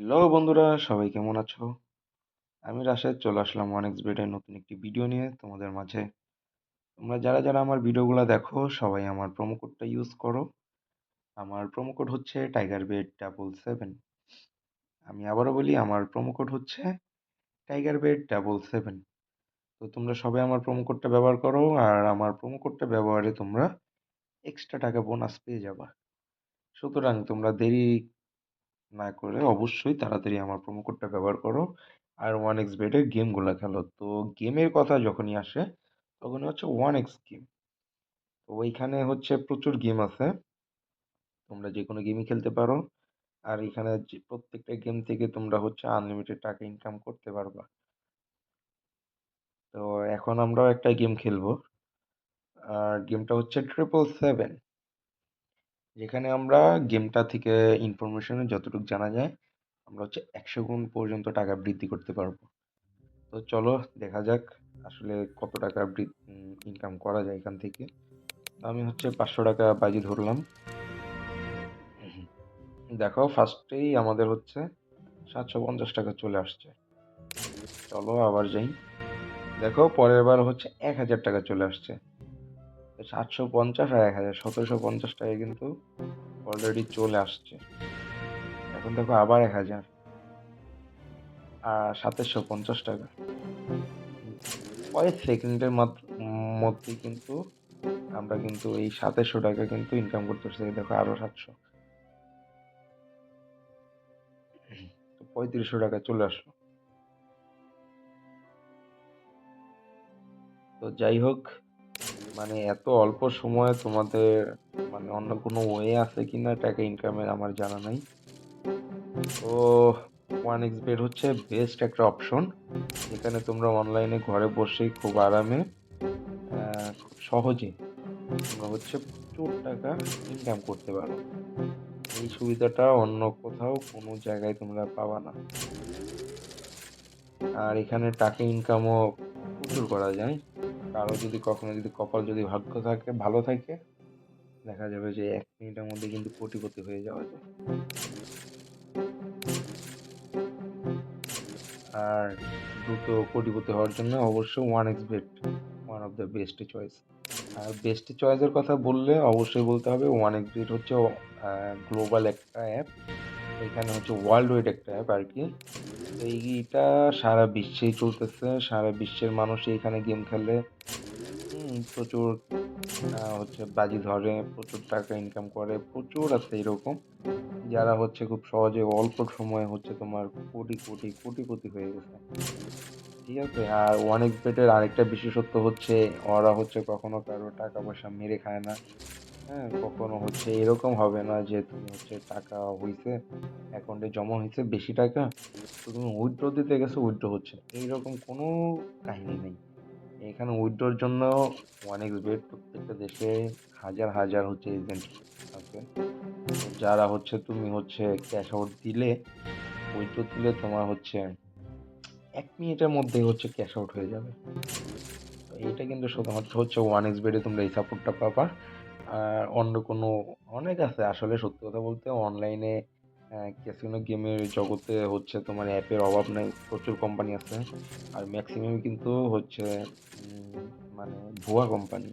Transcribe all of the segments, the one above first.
Hello বন্ধুরা, সবাই কেমন আছো? আমি রাশেদ, চলে আসলাম ওয়ান এক্স বেডের নতুন একটি ভিডিও নিয়ে তোমাদের মাঝে। তোমরা যারা যারা আমার ভিডিওগুলো দেখো, সবাই আমার প্রোমো কোডটা ইউজ করো। আমার প্রোমো কোড হচ্ছে টাইগার বেড ডাবল সেভেন আমি আবারও বলি, আমার প্রোমো কোড হচ্ছে টাইগার বেড ডাবল সেভেন তো তোমরা সবাই আমার প্রোমো কোডটা ব্যবহার করো, আর আমার প্রোমো কোডটা ব্যবহারে তোমরা এক্সট্রা টাকা বোনাস পেয়ে যাবা। সুতরাং তোমরা দেরি না করে অবশ্যই তাড়াতাড়ি আমার প্রোমো কোডটা ব্যবহার করো। আর ওয়ান এক্স বেডের গেমগুলো খেলো। তো গেমের কথা যখনই আসে, তখনই হচ্ছে ওয়ান এক্স গেম তো ওইখানে হচ্ছে প্রচুর গেম আছে। তোমরা যে কোনো গেমই খেলতে পারো। আর এখানে প্রত্যেকটা গেম থেকে তোমরা হচ্ছে আনলিমিটেড টাকা ইনকাম করতে পারবা। তো এখন আমরাও একটা গেম খেলব। আর গেমটা হচ্ছে ট্রিপল সেভেন যেখানে আমরা গেমটা থেকে ইনফরমেশনে যতটুকু জানা যায়, আমরা হচ্ছে একশো গুণ পর্যন্ত টাকা বৃদ্ধি করতে পারব। তো চলো দেখা যাক আসলে কত টাকা ইনকাম করা যায় এখান থেকে। তো আমি হচ্ছে পাঁচশো টাকা বাজি ধরলাম। দেখো ফার্স্টেই আমাদের হচ্ছে সাতশো পঞ্চাশ টাকা চলে আসছে। চলো আবার যাই। দেখো পরের বার হচ্ছে এক হাজার টাকা চলে আসছে। সাতশো পঞ্চাশ আর এক হাজার। সতেরোশো পঞ্চাশ টাকা কিন্তু অলরেডি চলে আসছে। এখন দেখো আবার এক হাজার। আর সাতাশশো পঞ্চাশ টাকা। কয়েক সেকেন্ডের মধ্যে কিন্তু আমরা কিন্তু এই সাতাশশো টাকা কিন্তু ইনকাম করতে পারছি। দেখো আরও সাতশো। পঁয়ত্রিশশো টাকা চলে আসলো। তো যাই হোক মানে এত অল্প সময়ে তোমাদের মানে অন্য কোনো ওয়ে আছে কিনা টাকা ইনকামের আমার জানা নাই। তো ওয়ান এক্স বেড হচ্ছে বেস্ট একটা অপশন এখানে তোমরা অনলাইনে ঘরে বসেই খুব আরামে সহজে তোমরা হচ্ছে প্রচুর টাকা ইনকাম করতে পারো। এই সুবিধাটা অন্য কোথাও কোনো জায়গায় তোমরা পাবা না। আর এখানে টাকা ইনকামও প্রচুর করা যায়। কারও যদি কখনো যদি কপাল যদি ভাগ্য থাকে, ভালো থাকে, দেখা যাবে যে এক মিনিটের মধ্যে কিন্তু কোটিপতি হয়ে যাওয়া যায়। আর দ্রুত কোটিপতি হওয়ার জন্য অবশ্যই one x bet one of the best choice R best চয়েসের কথা বললে অবশ্যই বলতে হবে ওয়ান এক্স বেট হচ্ছে গ্লোবাল একটা অ্যাপ এখানে হচ্ছে ওয়ার্ল্ড ওয়াইড একটা অ্যাপ আর কি। এইটা সারা বিশ্বেই চলতেছে, সারা বিশ্বের মানুষ এখানে গেম খেলে। প্রচুর হচ্ছে বাজি ধরে, প্রচুর টাকা ইনকাম করে, প্রচুর আছে এরকম। যারা হচ্ছে খুব সহজে অল্প সময়ে হচ্ছে তোমার কোটি কোটি কোটিপতি হয়ে গেছে। ঠিক আছে, আর অনেক বেটের আরেকটা বিশেষত্ব হচ্ছে, ওরা হচ্ছে কখনো কারও টাকা পয়সা মেরে খায় না। হ্যাঁ কখনো হচ্ছে এরকম হবে না যে তুমি হচ্ছে টাকা হইছে অ্যাকাউন্টে জমা হয়েছে বেশি টাকা তো তুমি উইথড্র দিতে গেছো উইথড্র হচ্ছে এইরকম কোনো কাহিনী নেই। এখানে উইথড্রর জন্য ওয়ান এক্স বেড প্রত্যেকটা দেশে হাজার হাজার হচ্ছে এজেন্ট আছে। যারা হচ্ছে তুমি হচ্ছে ক্যাশ আউট দিলে উইথড্র দিলে তোমার হচ্ছে এক মিনিটের মধ্যে হচ্ছে ক্যাশ আউট হয়ে যাবে। এটা কিন্তু শুধুমাত্র হচ্ছে ওয়ান এক্স বেডে তোমরা এই সাপোর্টটা পাবা। অন্য কোনো অনেক আছে। আসলে সত্যি কথা বলতে অনলাইনে ক্যাসিনো গেমের জগতে হচ্ছে তোমার অ্যাপের অভাব নেই। প্রচুর কোম্পানি আছে। আর ম্যাক্সিমাম কিন্তু হচ্ছে মানে ভুয়া কোম্পানি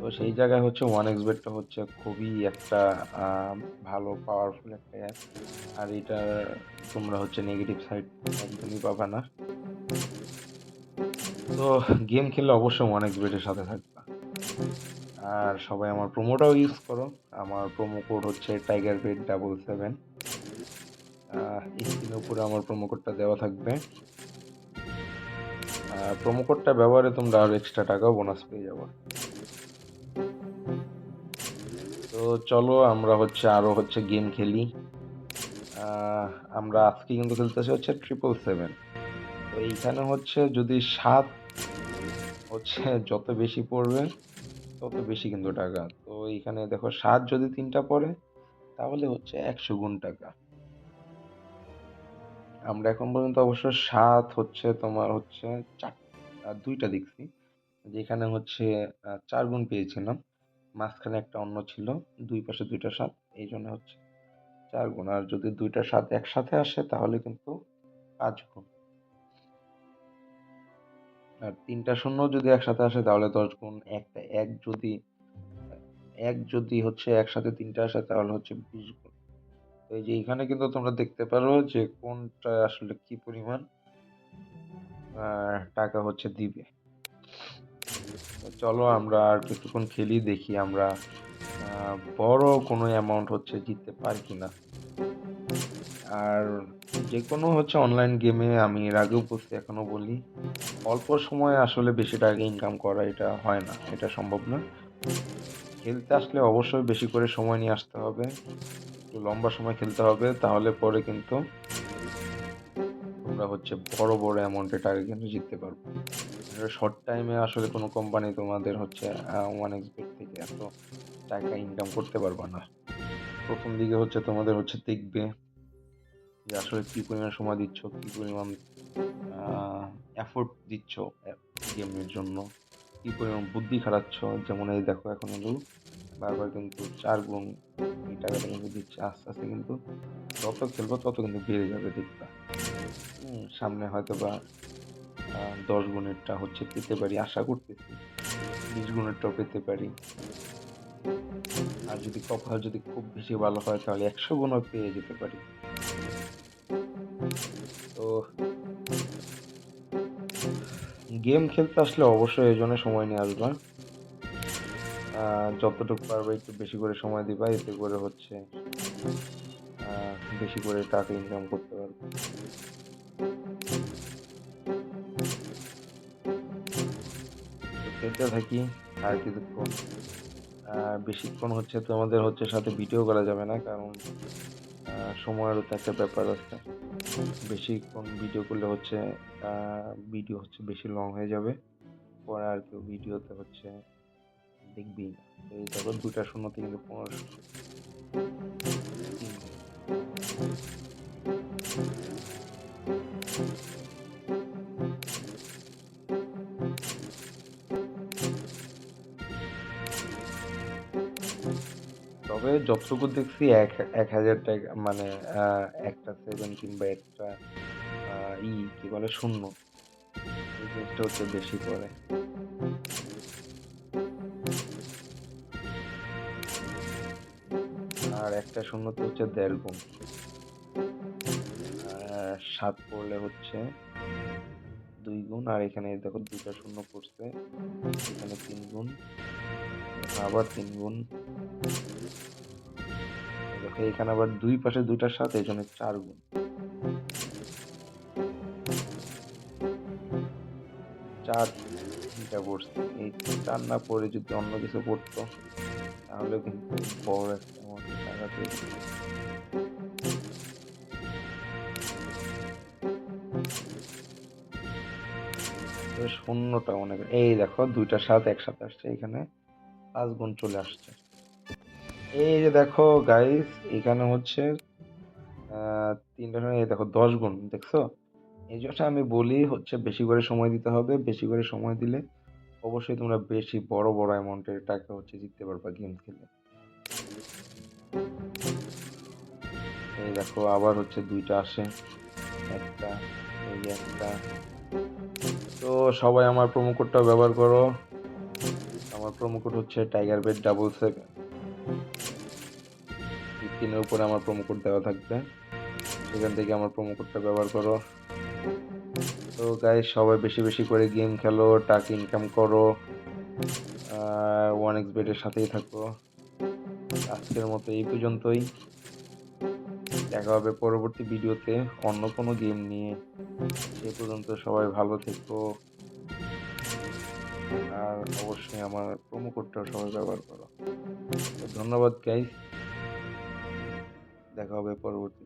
তো সেই জায়গায় হচ্ছে ওয়ান এক্স বেডটা হচ্ছে খুবই একটা ভালো পাওয়ারফুল একটা অ্যাপ আর এটা তোমরা হচ্ছে নেগেটিভ সাইড একদমই পাবা না। তো গেম খেললে অবশ্যই ওয়ান এক্স বেডের সাথে থাকবা। আর সবাই আমার প্রোমোটাও ইউজ করো। আমার প্রোমো কোড হচ্ছে টাইগার বেড ডাবল সেভেন স্ক্রিনের উপরে আমার প্রোমো কোডটা দেওয়া থাকবে। আর প্রোমো কোডটা ব্যবহারে তোমরা আরও এক্সট্রা টাকাও বোনাস পেয়ে যাব। তো চলো আমরা হচ্ছে আরও হচ্ছে গেম খেলি। আমরা আজকে কিন্তু খেলতেছি হচ্ছে ট্রিপল সেভেন তো এইখানে হচ্ছে যদি সাত হচ্ছে যত বেশি পড়বে তত বেশি কিন্তু টাকা। তো এইখানে দেখো সাত যদি তিনটা পড়ে তাহলে হচ্ছে একশো গুণ টাকা। আমরা এখন পর্যন্ত অবশ্য সাত হচ্ছে তোমার হচ্ছে চার দুইটা দেখছি। যেখানে হচ্ছে চার গুণ পেয়েছিলাম। মাঝখানে একটা অন্য ছিল দুই পাশে দুইটা সাত এই জন্য হচ্ছে চার গুণ। আর যদি দুইটা সাত একসাথে আসে তাহলে কিন্তু পাঁচ গুণ। আর তিনটা শূন্য যদি একসাথে আসে, তাহলে দশ গুণ একটা এক যদি এক যদি হচ্ছে একসাথে তিনটা আসে, তাহলে হচ্ছে বিশ গুণ। তো এই যে এখানে কিন্তু তোমরা দেখতে পারো যে কোনটা আসলে কি পরিমাণ টাকা হচ্ছে দিবে। চলো আমরা আর কিছুক্ষণ খেলি দেখি আমরা বড় কোনো অ্যামাউন্ট হচ্ছে জিততে পারি কিনা। আর যে কোনো হচ্ছে অনলাইন গেমে আমি এর আগেও বলছি এখনও বলি, অল্প সময়ে আসলে বেশি টাকা ইনকাম করা এটা হয় না, এটা সম্ভব না। খেলতে আসলে অবশ্যই বেশি করে সময় নিয়ে আসতে হবে, একটু লম্বা সময় খেলতে হবে, তাহলে পরে কিন্তু তোমরা হচ্ছে বড় বড় অ্যামাউন্টের টাকা কিন্তু জিততে পারবে। শর্ট টাইমে আসলে কোনো কোম্পানি তোমাদের হচ্ছে এক্স বেট থেকে এত টাকা ইনকাম করতে পারবে না। প্রথম দিকে হচ্ছে তোমাদের হচ্ছে দেখবে যে আসলে কি পরিমাণ সময় দিচ্ছ, কি পরিমাণ এফোর্ট দিচ্ছ গেমের জন্য, কি পরিমাণ বুদ্ধি খাটাচ্ছ, যেমন এই দেখো এখন হলো বারবার কিন্তু চার গুণ এই টাকাটা কিন্তু দিচ্ছে, আস্তে আস্তে কিন্তু যত খেলব তত কিন্তু বেড়ে যাবে দেখবা। সামনে হয়তো বা দশ গুণেরটা হচ্ছে পেতে পারি, আশা করতেছি বিশ গুণেরটাও পেতে পারি। আর যদি কপাল যদি খুব বেশি ভালো হয় তাহলে একশো গুণও পেয়ে যেতে পারি। গেম খেলতে আসলে অবশ্যই এই জন্য সময় নিয়ে আসবা। যতটুকু পারবে একটু বেশি করে সময় দিবা, এতে করে হচ্ছে বেশি করে টাকা ইনকাম করতে পারবে। তো খেলতে থাকি আর কিছুক্ষণ বেশিক্ষণ হচ্ছে তোমাদের হচ্ছে সাথে ভিডিও করা যাবে না, কারণ সময়েরও তো একটা ব্যাপার আছে। বেশিক্ষণ ভিডিও করলে হচ্ছে ভিডিও হচ্ছে বেশি লং হয়ে যাবে। পরে আর কেউ ভিডিওতে হচ্ছে দেখবি এই দেখো দুটা শূন্য থেকে পনেরোশো তবে যতটুকু দেখছি এক এক হাজার টাকা মানে একটা সেভেন কিংবা একটা ই, কি বলে, শূন্য। হচ্ছে বেশি পড়ে। আর একটা শূন্যতে হচ্ছে দেড় গুণ সাত পড়লে হচ্ছে দুই গুণ আর এখানে দেখো দুটা শূন্য পড়ছে। এখানে তিন গুণ আবার তিন গুণ দেখো এখানে আবার দুই পাশে দুইটার সাথে এখানে চার গুণ। চার তিনটা পড়ছে এই চার না পড়ে যদি অন্য কিছু পড়তো তাহলে কিন্তু বড় একটা টাকা শূন্যটা মনে এই দেখো দুইটা সাত একসাথে আসছে, এখানে পাঁচ গুণ চলে আসছে। এই যে দেখো গাইস এখানে হচ্ছে তিনটা এই দেখো, দশ গুণ, দেখছ? এই জন্য আমি বলি, হচ্ছে বেশি করে সময় দিতে হবে, বেশি করে সময় দিলে অবশ্যই তোমরা বেশি বড় বড় অ্যামাউন্টের টাকা হচ্ছে জিততে পারবা গেম খেলে। এই দেখো, আবার হচ্ছে দুইটা আসে, একটা, এই একটা। তো সবাই আমার প্রোমো কোডটা ব্যবহার করো। আমার প্রোমো কোড হচ্ছে টাইগার বেড ডাবল সেভেন স্ক্রিনের উপরে আমার প্রোমো কোড দেওয়া থাকবে। সেখান থেকে আমার প্রোমো কোডটা ব্যবহার করো। তো গাইস সবাই বেশি বেশি করে গেম খেলো, টাকা ইনকাম করো ওয়ান এক্স বেডের সাথেই থাকো। আজকের মতো এই পর্যন্তই। দেখা হবে পরবর্তী ভিডিওতে অন্য কোনো গেম নিয়ে। সে পর্যন্ত সবাই ভালো থেকো। আর অবশ্যই আমার প্রোমো কোডটা সবাই ব্যবহার করো। ধন্যবাদ গাইস দেখা হবে পরবর্তী।